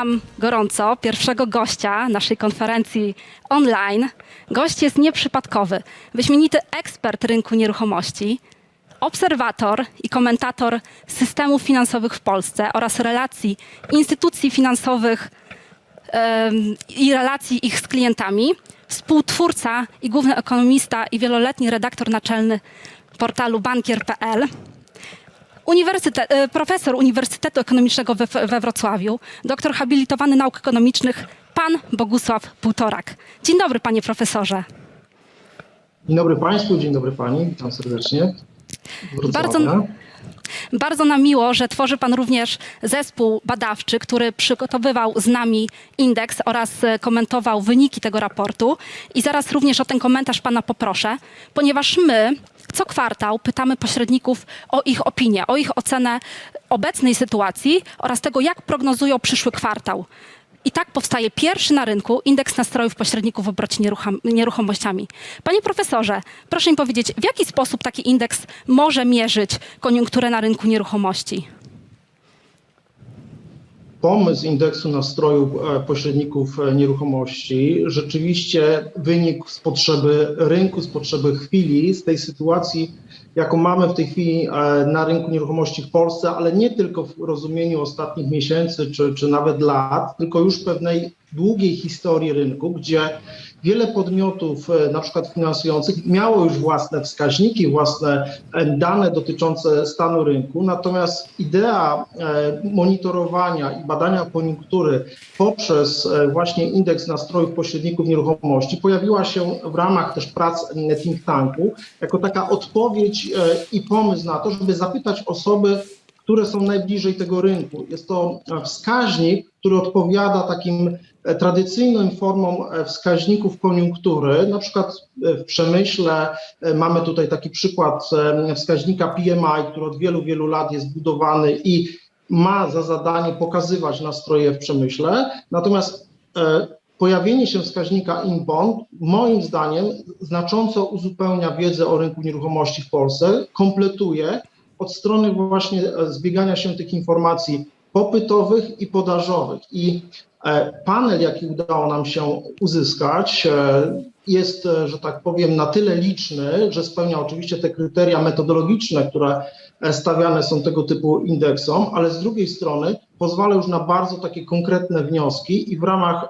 Witam gorąco pierwszego gościa naszej konferencji online. Gość jest nieprzypadkowy. Wyśmienity ekspert rynku nieruchomości, obserwator i komentator systemów finansowych w Polsce oraz relacji instytucji finansowych i relacji ich z klientami, współtwórca i główny ekonomista i wieloletni redaktor naczelny portalu bankier.pl, Uniwersytet, e, profesor Uniwersytetu Ekonomicznego we, we Wrocławiu, doktor habilitowany nauk ekonomicznych, pan Bogusław Półtorak. Dzień dobry, panie profesorze. Dzień dobry Państwu, dzień dobry Pani, witam serdecznie. Bardzo-. Bardzo nam miło, że tworzy pan również zespół badawczy, który przygotowywał z nami indeks oraz e, komentował wyniki tego raportu. I zaraz również o ten komentarz pana poproszę, ponieważ my co kwartał pytamy pośredników o ich opinię, o ich ocenę obecnej sytuacji oraz tego, jak prognozują przyszły kwartał. I tak powstaje pierwszy na rynku indeks nastrojów pośredników w obrocie nieruchom- nieruchomościami. Panie profesorze, proszę mi powiedzieć, w jaki sposób taki indeks może mierzyć koniunkturę na rynku nieruchomości? Pomysł indeksu nastrojów e, pośredników e, nieruchomości. Rzeczywiście wynikł z potrzeby rynku, z potrzeby chwili, z tej sytuacji, jaką mamy w tej chwili e, na rynku nieruchomości w Polsce, ale nie tylko w rozumieniu ostatnich miesięcy czy, czy nawet lat, tylko już pewnej długiej historii rynku, gdzie wiele podmiotów, e, na przykład finansujących, miało już własne wskaźniki, własne e, dane dotyczące stanu rynku, natomiast idea e, monitorowania i badania koniunktury poprzez właśnie indeks nastrojów pośredników nieruchomości pojawiła się w ramach też prac think tanku jako taka odpowiedź i pomysł na to, żeby zapytać osoby, które są najbliżej tego rynku. Jest to wskaźnik, który odpowiada takim e, tradycyjnym formom e, wskaźników koniunktury. Na przykład e, w przemyśle mamy tutaj taki przykład wskaźnika PMI, który od wielu, wielu lat jest budowany i ma za zadanie pokazywać nastroje w przemyśle. Natomiast pojawienie się wskaźnika inbound moim zdaniem znacząco uzupełnia wiedzę o rynku nieruchomości w Polsce, kompletuje od strony właśnie e, zbiegania się tych informacji popytowych i podażowych. I e, panel, jaki udało nam się uzyskać, e, jest, że tak powiem, na tyle liczny, że spełnia oczywiście te kryteria metodologiczne, które stawiane są tego typu indeksom, ale z drugiej strony pozwala już na bardzo takie konkretne wnioski i w ramach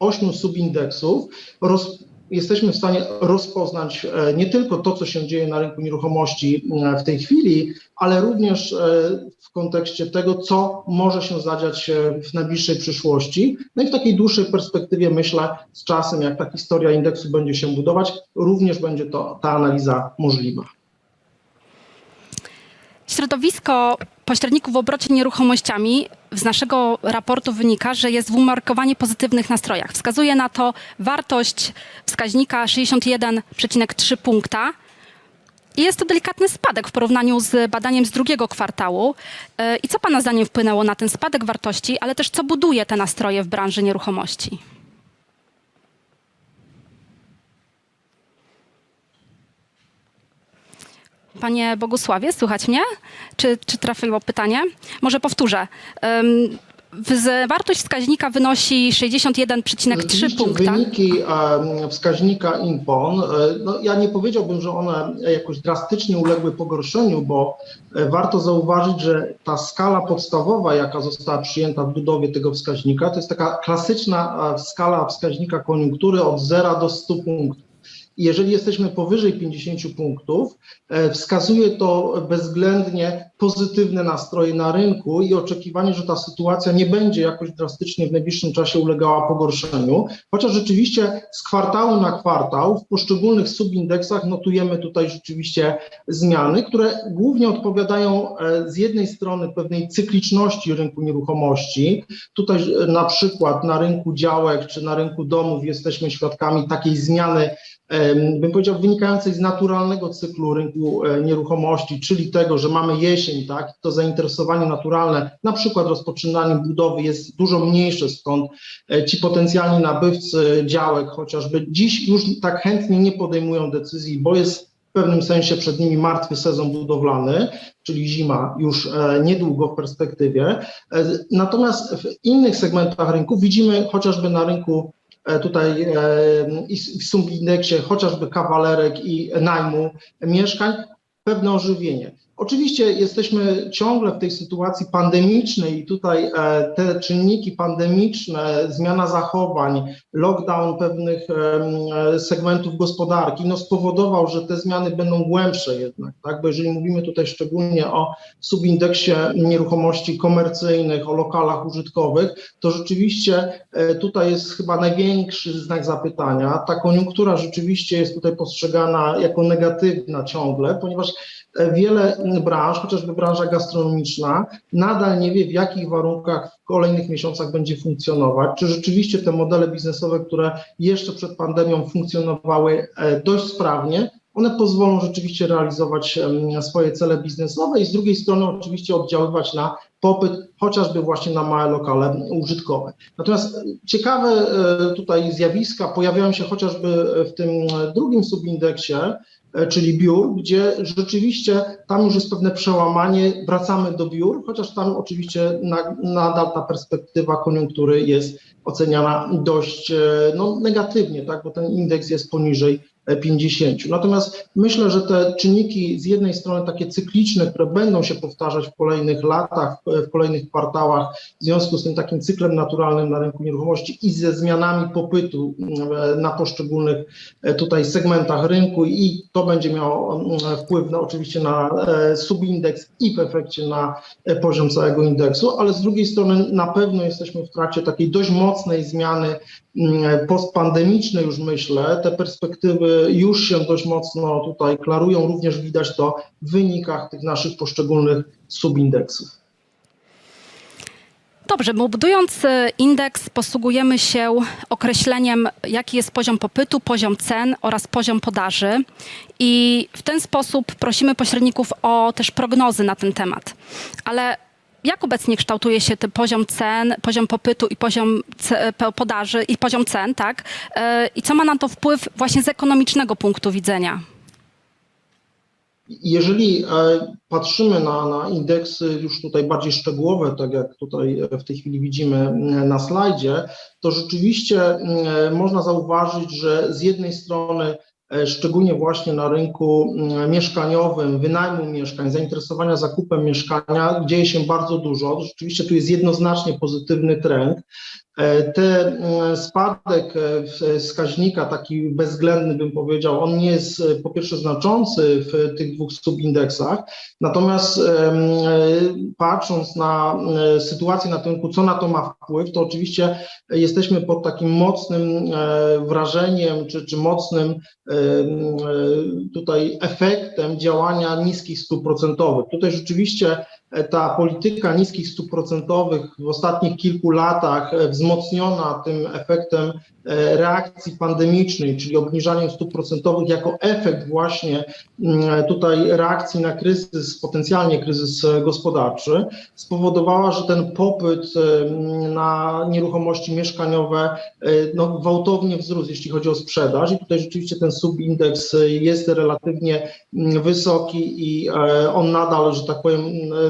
ośmiu subindeksów roz, jesteśmy w stanie rozpoznać e, nie tylko to, co się dzieje na rynku nieruchomości e, w tej chwili, ale również e, w kontekście tego, co może się zadziać w najbliższej przyszłości. No i w takiej dłuższej perspektywie myślę, z czasem, jak ta historia indeksu będzie się budować, również będzie to ta analiza możliwa. Środowisko pośredników w obrocie nieruchomościami z naszego raportu wynika, że jest w umiarkowanie pozytywnych nastrojach. Wskazuje na to wartość wskaźnika 61,3 punkta. I jest to delikatny spadek w porównaniu z badaniem z drugiego kwartału. E, I co Pana zdaniem wpłynęło na ten spadek wartości, ale też co buduje te nastroje w branży nieruchomości? Panie Bogusławie, słychać mnie? Czy, czy trafiło pytanie? Może powtórzę. W- wartość wskaźnika wynosi 61,3 Rzeczywiście punkta. Wyniki wskaźnika INPON, e, no ja nie powiedziałbym, że one jakoś drastycznie uległy pogorszeniu, bo e, warto zauważyć, że ta skala podstawowa, jaka została przyjęta w budowie tego wskaźnika, to jest taka klasyczna e, skala wskaźnika koniunktury od 0 do 100 punktów. Jeżeli jesteśmy powyżej 50 punktów, e, wskazuje to bezwzględnie pozytywne nastroje na rynku i oczekiwanie, że ta sytuacja nie będzie jakoś drastycznie w najbliższym czasie ulegała pogorszeniu. Chociaż rzeczywiście z kwartału na kwartał w poszczególnych subindeksach notujemy tutaj rzeczywiście zmiany, które głównie odpowiadają e, z jednej strony pewnej cykliczności rynku nieruchomości. Tutaj e, na przykład na rynku działek czy na rynku domów jesteśmy świadkami takiej zmiany bym powiedział, wynikającej z naturalnego cyklu rynku e, nieruchomości, czyli tego, że mamy jesień, tak, to zainteresowanie naturalne, na przykład rozpoczynaniem budowy jest dużo mniejsze, stąd e, ci potencjalni nabywcy działek chociażby dziś już tak chętnie nie podejmują decyzji, bo jest pewnym sensie przed nimi martwy sezon budowlany, czyli zima już e, niedługo w perspektywie. Natomiast w innych segmentach rynku widzimy chociażby na rynku tutaj e, s- w subindeksie chociażby kawalerek i najmu mieszkań pewne ożywienie. Oczywiście jesteśmy ciągle w tej sytuacji pandemicznej i tutaj e, te czynniki pandemiczne, zmiana zachowań, lockdown pewnych e, segmentów gospodarki, no spowodował, że te zmiany będą głębsze jednak, tak? Bo jeżeli mówimy tutaj szczególnie o subindeksie nieruchomości komercyjnych, o lokalach użytkowych, to rzeczywiście e, tutaj jest chyba największy znak zapytania. Ta koniunktura rzeczywiście jest tutaj postrzegana jako negatywna ciągle, ponieważ wiele branż, chociażby branża gastronomiczna, nadal nie wie, w jakich warunkach w kolejnych miesiącach będzie funkcjonować. Czy rzeczywiście te modele biznesowe, które jeszcze przed pandemią funkcjonowały e, dość sprawnie, one pozwolą rzeczywiście realizować swoje cele biznesowe i z drugiej strony oczywiście oddziaływać na popyt chociażby właśnie na małe lokale użytkowe. Natomiast e, ciekawe e, tutaj zjawiska pojawiają się chociażby w tym e, drugim subindeksie, e, czyli biur, gdzie rzeczywiście tam już jest pewne przełamanie, wracamy do biur, chociaż tam oczywiście na, nadal ta perspektywa koniunktury jest oceniana dość e, no, negatywnie, tak, bo ten indeks jest poniżej e, 50. Natomiast myślę, że te czynniki z jednej strony takie cykliczne, które będą się powtarzać w kolejnych latach, w, kolejnych kwartałach, w związku z tym takim cyklem naturalnym na rynku nieruchomości i ze zmianami popytu e, na poszczególnych e, tutaj segmentach rynku i to będzie miało mm, wpływ na, oczywiście na e, subindeks i w efekcie na e, poziom całego indeksu, ale z drugiej strony na pewno jesteśmy w trakcie takiej dość mocnej zmiany mm, postpandemicznej już myślę. Te perspektywy już się dość mocno tutaj klarują, również widać to w wynikach tych naszych poszczególnych subindeksów. Dobrze, bo budując e, indeks posługujemy się określeniem, jaki jest poziom popytu, poziom cen oraz poziom podaży. I w ten sposób prosimy pośredników o też prognozy na ten temat. Ale jak obecnie kształtuje się ten poziom cen, poziom popytu i poziom podaży i poziom cen, tak? E, I co ma na to wpływ właśnie z ekonomicznego punktu widzenia? Jeżeli e, patrzymy na, na indeksy już tutaj bardziej szczegółowe, tak jak tutaj w tej chwili widzimy mm, na slajdzie, to rzeczywiście można zauważyć, że z jednej strony e, szczególnie właśnie na rynku mm, mieszkaniowym, wynajmu mieszkań, zainteresowania zakupem mieszkania dzieje się bardzo dużo. Rzeczywiście tu jest jednoznacznie pozytywny trend. E, Ten spadek e, wskaźnika, taki bezwzględny bym powiedział, on nie jest e, po pierwsze znaczący w tych dwóch subindeksach, natomiast patrząc na sytuację na tym rynku, co na to ma wpływ, to oczywiście jesteśmy pod takim mocnym wrażeniem, czy, czy mocnym tutaj efektem działania niskich stóp procentowych. Tutaj rzeczywiście ta polityka niskich stóp procentowych w ostatnich kilku latach e, wzmocniona tym efektem e, reakcji pandemicznej, czyli obniżaniem stóp procentowych jako efekt właśnie mm, tutaj reakcji na kryzys, potencjalnie kryzys e, gospodarczy, spowodowała, że ten popyt mm, na nieruchomości mieszkaniowe no, gwałtownie wzrósł, jeśli chodzi o sprzedaż. I tutaj rzeczywiście ten subindeks jest relatywnie mm, wysoki i on nadal, że tak powiem,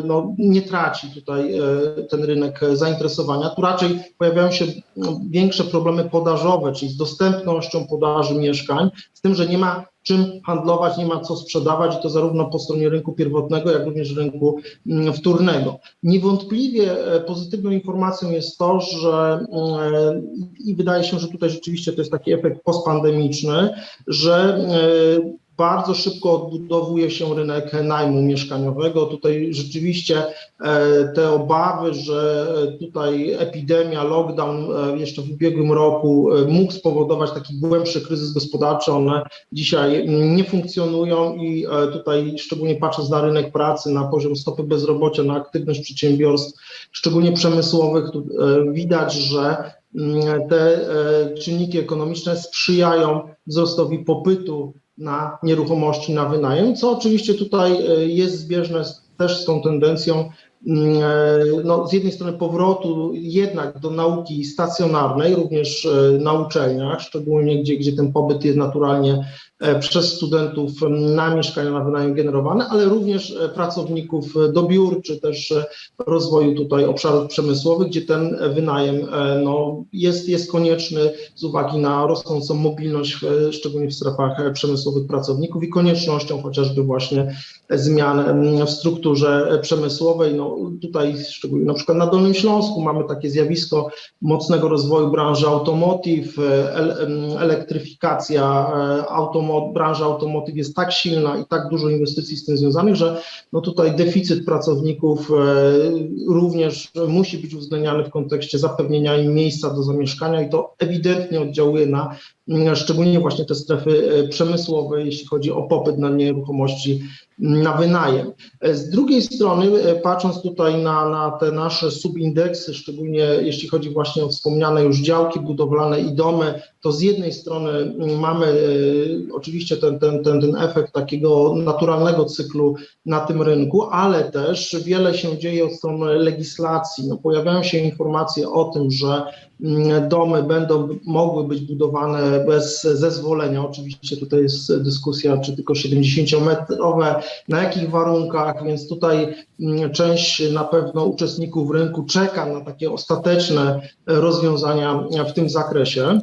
no, nie traci tutaj e, ten rynek zainteresowania. Tu raczej pojawiają się no, większe problemy podażowe, czyli z dostępnością podaży mieszkań, z tym, że nie ma czym handlować, nie ma co sprzedawać i to zarówno po stronie rynku pierwotnego, jak również rynku mm, wtórnego. Niewątpliwie e, pozytywną informacją jest to, że e, i wydaje się, że tutaj rzeczywiście to jest taki efekt postpandemiczny, że bardzo szybko odbudowuje się rynek najmu mieszkaniowego. Tutaj rzeczywiście e, te obawy, że tutaj epidemia, lockdown e, jeszcze w ubiegłym roku e, mógł spowodować taki głębszy kryzys gospodarczy, one dzisiaj nie funkcjonują i tutaj szczególnie patrząc na rynek pracy, na poziom stopy bezrobocia, na aktywność przedsiębiorstw, szczególnie przemysłowych, widać, że mm, te czynniki ekonomiczne sprzyjają wzrostowi popytu na nieruchomości na wynajem, co oczywiście tutaj e, jest zbieżne z też z tą tendencją mm, e, no, z jednej strony powrotu jednak do nauki stacjonarnej, również e, na uczelniach, szczególnie gdzie, gdzie ten pobyt jest naturalnie przez studentów na mieszkania na wynajem generowane, ale również e, pracowników e, do biur, czy też e, rozwoju tutaj obszarów przemysłowych, gdzie ten e, wynajem e, no, jest, jest konieczny z uwagi na rosnącą mobilność, e, szczególnie w strefach e, przemysłowych pracowników i koniecznością chociażby właśnie zmian w strukturze e, przemysłowej. No, tutaj szczególnie na przykład na Dolnym Śląsku mamy takie zjawisko mocnego rozwoju branży automotive, e, elektryfikacja e, branża automotive jest tak silna i tak dużo inwestycji z tym związanych, że no tutaj deficyt pracowników e, również musi być uwzględniany w kontekście zapewnienia im miejsca do zamieszkania i to ewidentnie oddziałuje na szczególnie właśnie te strefy e, przemysłowe, jeśli chodzi o popyt na nieruchomości mm, na wynajem. E, Z drugiej strony, e, patrząc tutaj na, na te nasze subindeksy, szczególnie jeśli chodzi właśnie o wspomniane już działki budowlane i domy, to z jednej strony mm, mamy oczywiście ten, ten, ten, ten efekt takiego naturalnego cyklu na tym rynku, ale też wiele się dzieje od strony legislacji. No, pojawiają się informacje o tym, że mm, domy będą mogły być budowane bez zezwolenia. Oczywiście tutaj jest dyskusja, czy tylko 70-metrowe, na jakich warunkach, więc tutaj mm, część na pewno uczestników rynku czeka na takie ostateczne rozwiązania w tym zakresie.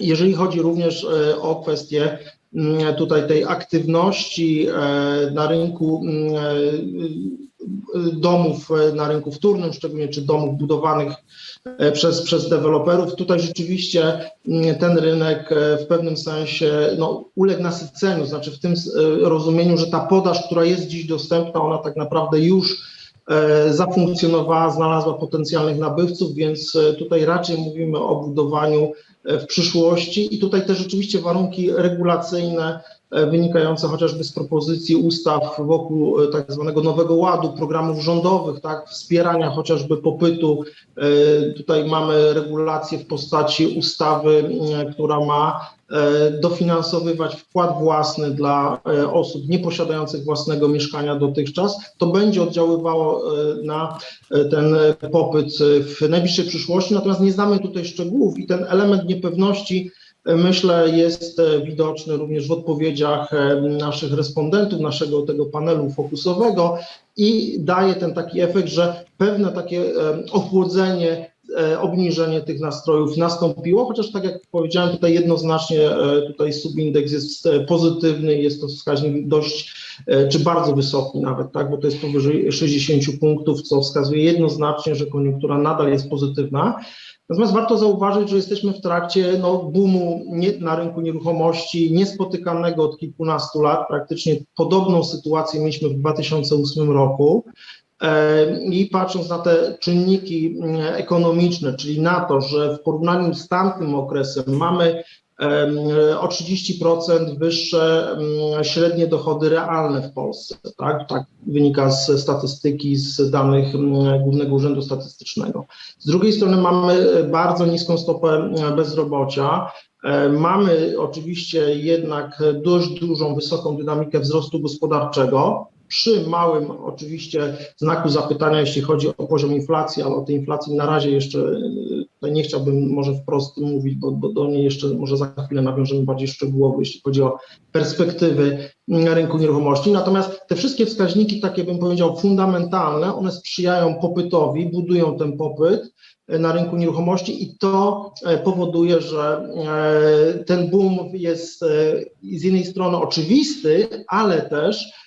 Jeżeli chodzi również e, o kwestię mm, tutaj tej aktywności e, na rynku mm, e, domów e, na rynku wtórnym, szczególnie czy domów budowanych e, przez, przez deweloperów. Tutaj rzeczywiście mm, ten rynek e, w pewnym sensie no, uległ nasyceniu, znaczy w tym rozumieniu, że ta podaż, która jest dziś dostępna, ona tak naprawdę już zafunkcjonowała, znalazła potencjalnych nabywców, więc tutaj raczej mówimy o budowaniu w przyszłości i tutaj też rzeczywiście warunki regulacyjne wynikające chociażby z propozycji ustaw wokół e, tak zwanego nowego ładu, programów rządowych, tak, wspierania chociażby popytu. E, Tutaj mamy regulację w postaci ustawy, która ma e, dofinansowywać wkład własny dla e, osób nieposiadających własnego mieszkania dotychczas. To będzie oddziaływało e, na e, ten popyt e, w najbliższej przyszłości, natomiast nie znamy tutaj szczegółów i ten element niepewności e, myślę jest e, widoczny również w odpowiedziach e, naszych respondentów, naszego tego panelu fokusowego i daje ten taki efekt, że pewne takie e, ochłodzenie obniżenie tych nastrojów nastąpiło, chociaż tak jak powiedziałem, tutaj jednoznacznie tutaj subindeks jest pozytywny, jest to wskaźnik dość czy bardzo wysoki nawet, tak, bo to jest powyżej 60 punktów, co wskazuje jednoznacznie, że koniunktura nadal jest pozytywna. Natomiast warto zauważyć, że jesteśmy w trakcie no, boomu nie, na rynku nieruchomości niespotykanego od kilkunastu lat. Praktycznie podobną sytuację mieliśmy w 2008 roku. E, I patrząc na te czynniki mm, ekonomiczne, czyli na to, że w porównaniu z tamtym okresem mamy o 30% wyższe mm, średnie dochody realne w Polsce. Tak, tak wynika z statystyki, z danych mm, Głównego Urzędu Statystycznego. Z drugiej strony mamy bardzo niską stopę bezrobocia. E, Mamy oczywiście jednak dość dużą, wysoką dynamikę wzrostu gospodarczego. Przy małym oczywiście znaku zapytania, jeśli chodzi o poziom inflacji, ale o tej inflacji na razie jeszcze e, nie chciałbym może wprost mówić, bo, bo do niej jeszcze może za chwilę nawiążemy bardziej szczegółowo, jeśli chodzi o perspektywy mm, rynku nieruchomości. Natomiast te wszystkie wskaźniki, takie bym powiedział, fundamentalne, one sprzyjają popytowi, budują ten popyt e, na rynku nieruchomości i to e, powoduje, że ten boom jest z jednej strony oczywisty, ale też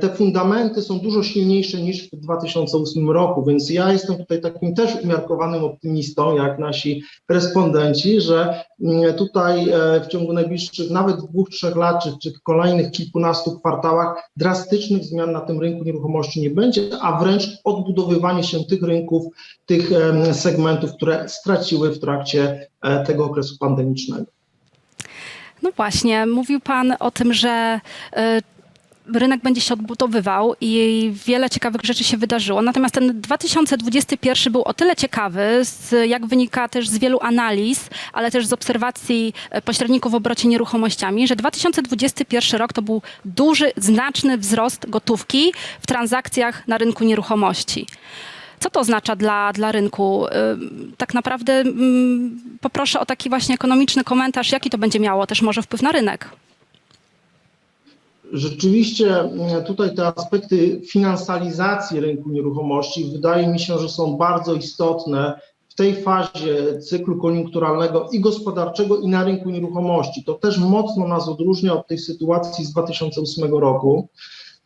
te fundamenty są dużo silniejsze niż w 2008 roku, więc ja jestem tutaj takim też umiarkowanym optymistą, jak nasi respondenci, że mm, tutaj e, w ciągu najbliższych nawet dwóch, trzech lat, czy, czy kolejnych kilkunastu kwartałach drastycznych zmian na tym rynku nieruchomości nie będzie, a wręcz odbudowywanie się tych rynków, tych segmentów, które straciły w trakcie e, tego okresu pandemicznego. No właśnie, mówił Pan o tym, że rynek będzie się odbudowywał i wiele ciekawych rzeczy się wydarzyło. Natomiast ten 2021 był o tyle ciekawy, z, jak wynika też z wielu analiz, ale też z obserwacji e, pośredników w obrocie nieruchomościami, że 2021 rok to był duży, znaczny wzrost gotówki w transakcjach na rynku nieruchomości. Co to oznacza dla, dla rynku? Ym, Tak naprawdę ym, poproszę o taki właśnie ekonomiczny komentarz, jaki to będzie miało też może wpływ na rynek. Rzeczywiście e, tutaj te aspekty finansalizacji rynku nieruchomości wydaje mi się, że są bardzo istotne w tej fazie cyklu koniunkturalnego i gospodarczego i na rynku nieruchomości. To też mocno nas odróżnia od tej sytuacji z 2008 roku.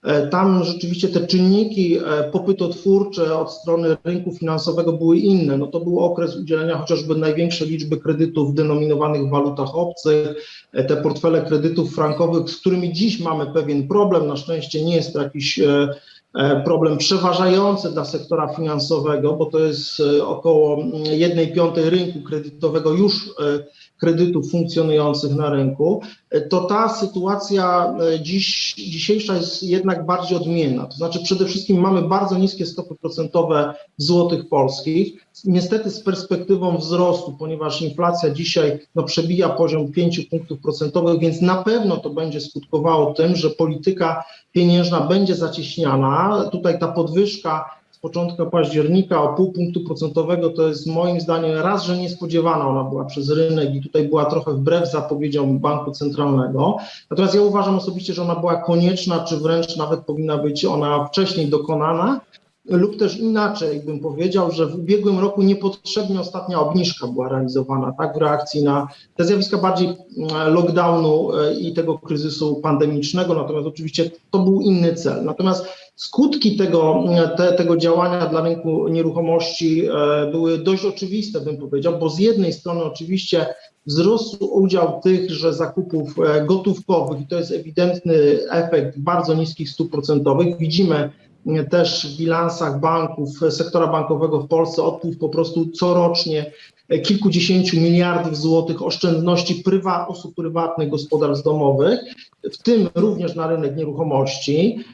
E, Tam rzeczywiście te czynniki e, popytotwórcze od strony rynku finansowego były inne. No to był okres udzielenia chociażby największej liczby kredytów denominowanych w walutach obcych, e, te portfele kredytów frankowych, z którymi dziś mamy pewien problem. Na szczęście nie jest to jakiś problem przeważający dla sektora finansowego, bo to jest e, około mm, jednej piątej rynku kredytowego już e, kredytów funkcjonujących na rynku, e, to ta sytuacja e, dziś, dzisiejsza jest jednak bardziej odmienna. To znaczy przede wszystkim mamy bardzo niskie stopy procentowe złotych polskich. Niestety z perspektywą wzrostu, ponieważ inflacja dzisiaj no, przebija poziom 5 punktów procentowych, więc na pewno to będzie skutkowało tym, że polityka pieniężna będzie zacieśniana. Tutaj ta podwyżka z początku października o pół punktu procentowego to jest moim zdaniem raz, że niespodziewana ona była przez rynek i tutaj była trochę wbrew zapowiedziom Banku Centralnego. Natomiast ja uważam osobiście, że ona była konieczna, czy wręcz nawet powinna być ona wcześniej dokonana. Lub też inaczej bym powiedział, że w ubiegłym roku niepotrzebnie ostatnia obniżka była realizowana, tak, w reakcji na te zjawiska bardziej mm, lockdownu e, i tego kryzysu pandemicznego, natomiast oczywiście to był inny cel. Natomiast skutki tego, te, tego działania dla rynku nieruchomości e, były dość oczywiste, bym powiedział, bo z jednej strony oczywiście wzrósł udział tychże zakupów e, gotówkowych i to jest ewidentny efekt bardzo niskich stóp procentowych. Widzimy też w bilansach banków, sektora bankowego w Polsce odpływ po prostu corocznie kilkudziesięciu miliardów złotych oszczędności prywa, osób prywatnych, gospodarstw domowych, w tym również na rynek nieruchomości.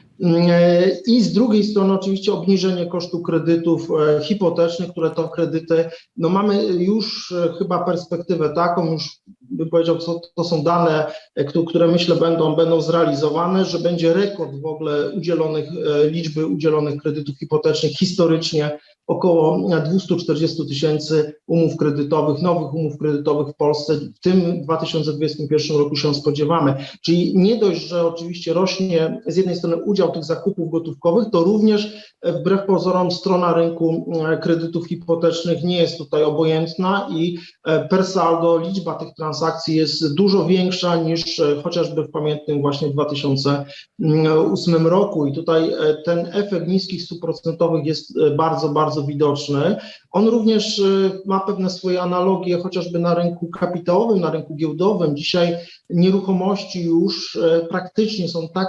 I z drugiej strony oczywiście obniżenie kosztu kredytów e, hipotecznych, które to kredyty, no mamy już e, chyba perspektywę taką, już bym powiedział, co to są dane, e, któ- które myślę będą, będą zrealizowane, że będzie rekord w ogóle udzielonych, e, liczby udzielonych kredytów hipotecznych historycznie około 240 tysięcy umów kredytowych, nowych umów kredytowych w Polsce w tym 2021 roku się spodziewamy. Czyli nie dość, że oczywiście rośnie z jednej strony udział tych zakupów gotówkowych, to również e, wbrew pozorom strona rynku e, kredytów hipotecznych nie jest tutaj obojętna i e, per saldo liczba tych transakcji jest dużo większa niż e, chociażby w pamiętnym właśnie 2008 roku i tutaj e, ten efekt niskich stóp procentowych jest e, bardzo, bardzo widoczny. On również ma pewne swoje analogie chociażby na rynku kapitałowym, na rynku giełdowym. Dzisiaj nieruchomości już e, praktycznie są tak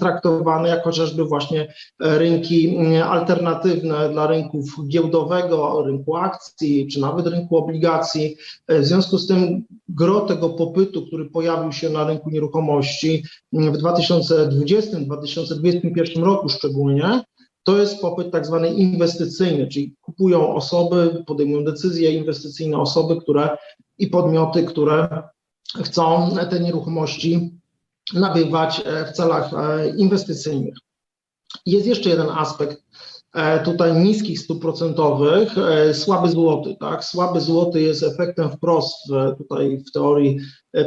traktowane jak chociażby właśnie e, rynki m, alternatywne dla rynków giełdowego, rynku akcji czy nawet rynku obligacji. E, W związku z tym gro tego popytu, który pojawił się na rynku nieruchomości m, w 2020-2021 roku szczególnie, to jest popyt tak zwany inwestycyjny, czyli kupują osoby, podejmują decyzje inwestycyjne osoby, które i podmioty, które chcą te nieruchomości nabywać e, w celach e, inwestycyjnych. Jest jeszcze jeden aspekt e, tutaj niskich stóp procentowych, słaby złoty, tak? Słaby złoty jest efektem wprost tutaj w teorii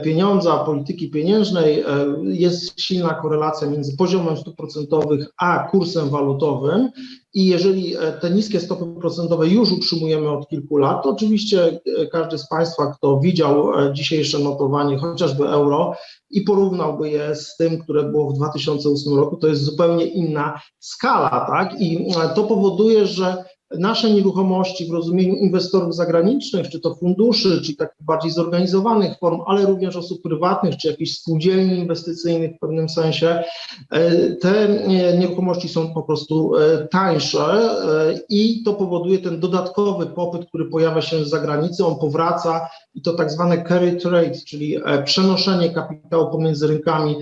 pieniądza, polityki pieniężnej. Jest silna korelacja między poziomem stóp procentowych a kursem walutowym i jeżeli e, te niskie stopy procentowe już utrzymujemy od kilku lat, to oczywiście e, każdy z Państwa, kto widział e, dzisiejsze notowanie chociażby euro i porównałby je z tym, które było w 2008 roku, to jest zupełnie inna skala, tak? I to powoduje, że nasze nieruchomości w rozumieniu inwestorów zagranicznych, czy to funduszy, czy takich bardziej zorganizowanych form, ale również osób prywatnych, czy jakichś spółdzielni inwestycyjnych w pewnym sensie, e, te e, nieruchomości są po prostu e, tańsze i to powoduje ten dodatkowy popyt, który pojawia się z zagranicy, on powraca i to tak zwane carry trade, czyli przenoszenie kapitału pomiędzy rynkami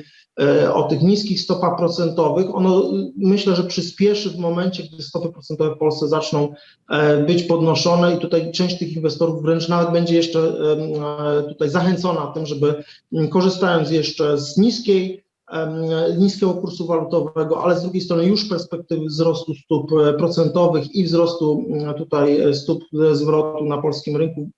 o tych niskich stopach procentowych, ono y, myślę, że przyspieszy w momencie, gdy stopy procentowe w Polsce zaczną e, być podnoszone i tutaj część tych inwestorów wręcz nawet będzie jeszcze e, tutaj zachęcona tym, żeby korzystając jeszcze z niskiej niskiego kursu walutowego, ale z drugiej strony już perspektywy wzrostu stóp e, procentowych i wzrostu tutaj e, stóp e, zwrotu na polskim rynku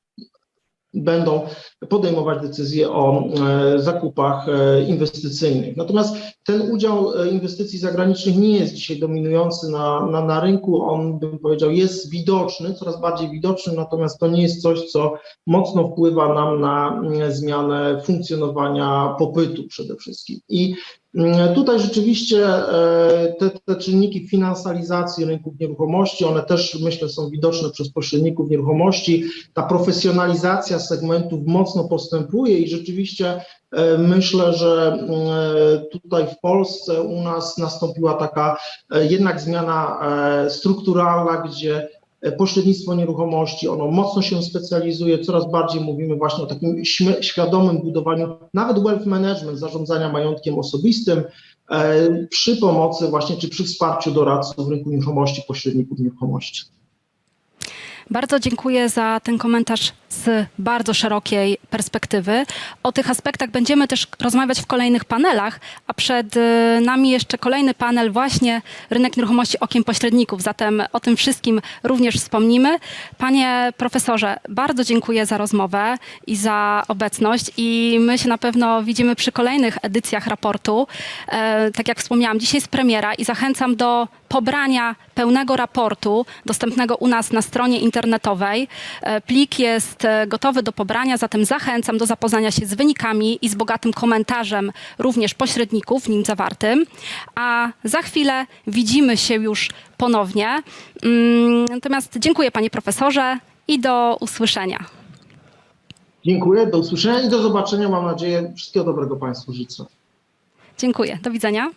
będą podejmować decyzje o e, zakupach e, inwestycyjnych. Natomiast ten udział e, inwestycji zagranicznych nie jest dzisiaj dominujący na, na, na rynku. On, bym powiedział, jest widoczny, coraz bardziej widoczny, natomiast to nie jest coś, co mocno wpływa nam na mm, zmianę funkcjonowania popytu przede wszystkim. I Tutaj rzeczywiście e, te, te czynniki finansalizacji rynków nieruchomości, one też myślę są widoczne przez pośredników nieruchomości. Ta profesjonalizacja segmentów mocno postępuje i rzeczywiście e, myślę, że e, tutaj w Polsce u nas nastąpiła taka jednak zmiana strukturalna, gdzie pośrednictwo nieruchomości, ono mocno się specjalizuje, coraz bardziej mówimy właśnie o takim świadomym budowaniu, nawet wealth management, zarządzania majątkiem osobistym, e, przy pomocy właśnie, czy przy wsparciu doradców rynku nieruchomości, pośredników nieruchomości. Bardzo dziękuję za ten komentarz z bardzo szerokiej perspektywy. O tych aspektach będziemy też rozmawiać w kolejnych panelach, a przed y, nami jeszcze kolejny panel właśnie rynek nieruchomości okiem pośredników. Zatem o tym wszystkim również wspomnimy. Panie profesorze, bardzo dziękuję za rozmowę i za obecność i my się na pewno widzimy przy kolejnych edycjach raportu. E, tak jak wspomniałam, dzisiaj jest premiera i zachęcam do pobrania pełnego raportu dostępnego u nas na stronie internetowej. E, Plik jest e, gotowy do pobrania, zatem zachęcam do zapoznania się z wynikami i z bogatym komentarzem również pośredników w nim zawartym. A za chwilę widzimy się już ponownie. Mm, Natomiast dziękuję panie profesorze i do usłyszenia. Dziękuję, do usłyszenia i do zobaczenia. Mam nadzieję, wszystkiego dobrego Państwu życzę. Dziękuję. Do widzenia.